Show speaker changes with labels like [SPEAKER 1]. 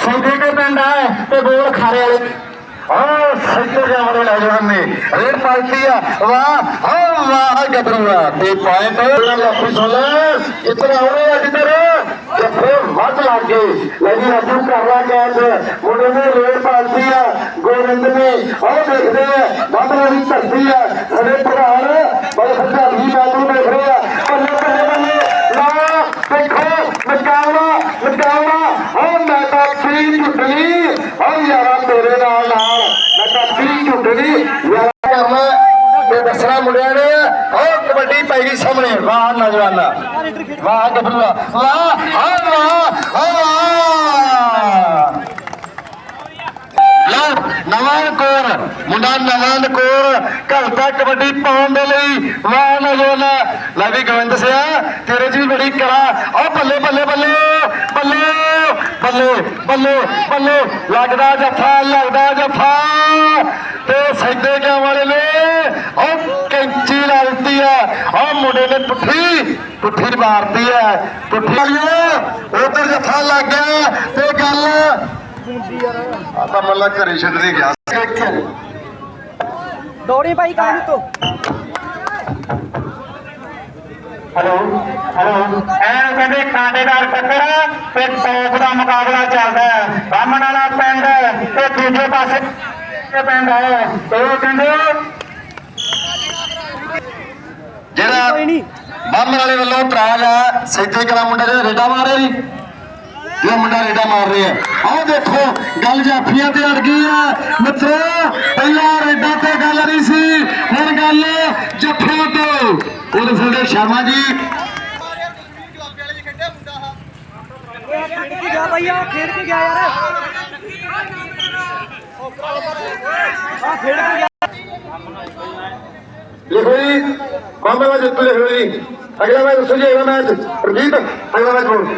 [SPEAKER 1] ਸੌਦੇ ਕੇ ਪਿੰਡ ਹੈ ਤੇ ਬੋਲ ਖਾਰੇ ਵਾਲੇ। ਆ ਸੱਜੇ ਜਾਵੜੇ ਲੈ ਨੇ ਰੇਡ ਪਾਲਟੀ ਆ। ਵਾਹ ਆ ਵਾਹ ਗੱਭਰੂਆ ਤੇ ਪੁਆਇੰਟ ਲੱਖੀ ਸੋਲੇ ਇਤਨਾ ਆਉਣੇ ਆ ਕਿਧਰ ਜੱਫੇ ਵੱਧ ਲੱਗ ਗਏ ਲੈ ਜੀ ਰਾਜੂ ਕਰ ਲਾ ਕੈਚ ਮੁੰਡੇ ਨੇ ਰੇਡ ਪਾਲਟੀ ਆ। ਗੋਵਿੰਦ ਨੇ। ਆਹ ਦੇਖਦੇ ਆ ਬਾਬਾ ਦੀ ਧਰਤੀ ਆ ਸਾਡੇ ਪ੍ਰਧਾਨ ਬੜੇ ਹਜ਼ਾਰੀ ਬਾਬੂ ਦੇਖ ਰਹੇ ਆ ਬੱਲੇ ਬੱਲੇ ਬੱਲੇ ਲਾ ਦੇਖੋ ਮਚਾਉਣਾ ਮਚਾਉਣਾ ਹਾਂ ਮੈਂ ਤਾਂ ਫਰੀ ਝੁੱਟਣੀ ਹਾਂ ਯਾਰਾ ਤੇਰੇ ਨਾਲ ਨਾਲ ਮੈਂ ਤਾਂ ਫਰੀ ਕਰਨਾ ਤੇ ਦੱਸਣਾ ਮੁੰਡਿਆਂ ਨੇ। ਉਹ ਕਬੱਡੀ ਪੈ ਗਈ ਸਾਹਮਣੇ। ਵਾਹ, ਨੌਜਵਾਨਾ। ਵਾਹ ਗੱਭਰੂਆ ਵਾਹ ਹਾਂ ਵਾਹ ਹਾਂ ਵਾਹ। ਲਓ ਨਵਾਂ ਕੋਰ ਮੁੰਡਾ ਨਵਾਂ ਕੋਰ ਘਰ ਤੱਕ ਕਬੱਡੀ ਪਾਉਣ ਦੇ ਲਈ। ਵਾਹ, ਨੌਜਵਾਨਾ। ਲੈ ਵੀ ਗੋਬਿੰਦ ਸਿਆ ਤੇਰੇ 'ਚ ਵੀ ਬੜੀ ਕਲਾ। ਓ ਬੱਲੇ ਬੱਲੇ ਬੱਲੇ ਬੱਲੇ ਬੱਲੇ ਬੱਲੇ ਬੱਲੇ। ਲੱਗਦਾ ਜੱਫਾ ਲੱਗਦਾ ਜੱਫਾ। ਤੇ ਸੈਦੇ ਕਿਆ ਵਾਲੇ ਨੇ ਓ ਕੈਂਚੀ ਲਾ ਦਿੱਤੀ ਆ ਓ ਮੁੰਡੇ ਨੇ ਪੁੱਠੀ ਪੁੱਠੀ ਮਾਰਦੀ ਆ ਪੁੱਠੀ ਵਾਲੀਏ ਉਧਰ ਜੱਫਾ ਲੱਗ ਗਿਆ। ਤੇ ਗੱਲ ਆਪਾਂ ਮੱਲਾ ਘਰੇ ਛੱਡਦੇ ਗਿਆ
[SPEAKER 2] ਦੌੜੀ ਭਾਈ ਕਾਹਨੂੰ ਤੋਂ?
[SPEAKER 1] Hello hello. ਐ ਕਹਿੰਦੇ ਖਾਤੇਦਾਰ ਟੱਕਰ ਤੇ ਟੌਪ ਦਾ ਮੁਕਾਬਲਾ ਚੱਲਦਾ ਹੈ। ਬਾਹਮਣ ਵਾਲਾ ਪਿੰਡ ਤੇ ਦੂਜੇ ਪਾਸੇ ਪਿੰਡ ਹੈ ਤੇ ਉਹ ਕਹਿੰਦੇ ਜਿਹੜਾ ਬਾਹਮਣ ਵਾਲੇ ਵੱਲੋਂ ਇਤਰਾਜ਼ ਆ ਸੈਦੇ ਕਲਾ ਮੁੰਡੇ ਦੇ ਰੇਡਾ ਮਾਰੇ ਜੀ ਇਹ ਮੁੰਡਾ ਰੇਡਾ ਮਾਰ ਰਿਹਾ। ਆਹ ਦੇਖੋ ਗੱਲ ਜਾਫੀਆਂ ਤੇ ਅੜ ਗਈ ਆ। ਮਿੱਤਰੋ ਪਹਿਲਾਂ ਰੇਡਾ ਤੇ ਗੱਲ ਨਹੀਂ ਸੀ ਹੁਣ ਗੱਲ ਜੱਫਿਆਂ ਤੋਂ। ਉਹ ਸਾਡੇ ਸ਼ਰਮਾ ਜੀ।
[SPEAKER 2] ਖੇਡ ਕੇ ਗਿਆ ਭਾਈ ਆ ਖੇਡ ਕੇ ਗਿਆ ਯਾਰ। ਆ ਖੇਡ ਕੇ ਗਿਆ
[SPEAKER 1] ਲਿਖੋ ਜੀ ਬੰਬੇ ਵਿੱਚ ਜਿੱਤ ਲਿਖੋ ਜੀ ਅਗਲਾ ਮੈਚ ਦੱਸੋ ਜੀ ਅਗਲਾ ਮੈਚ। ਰਜੀਤ ਅਗਲਾ ਮੈਚ ਬੋਲ।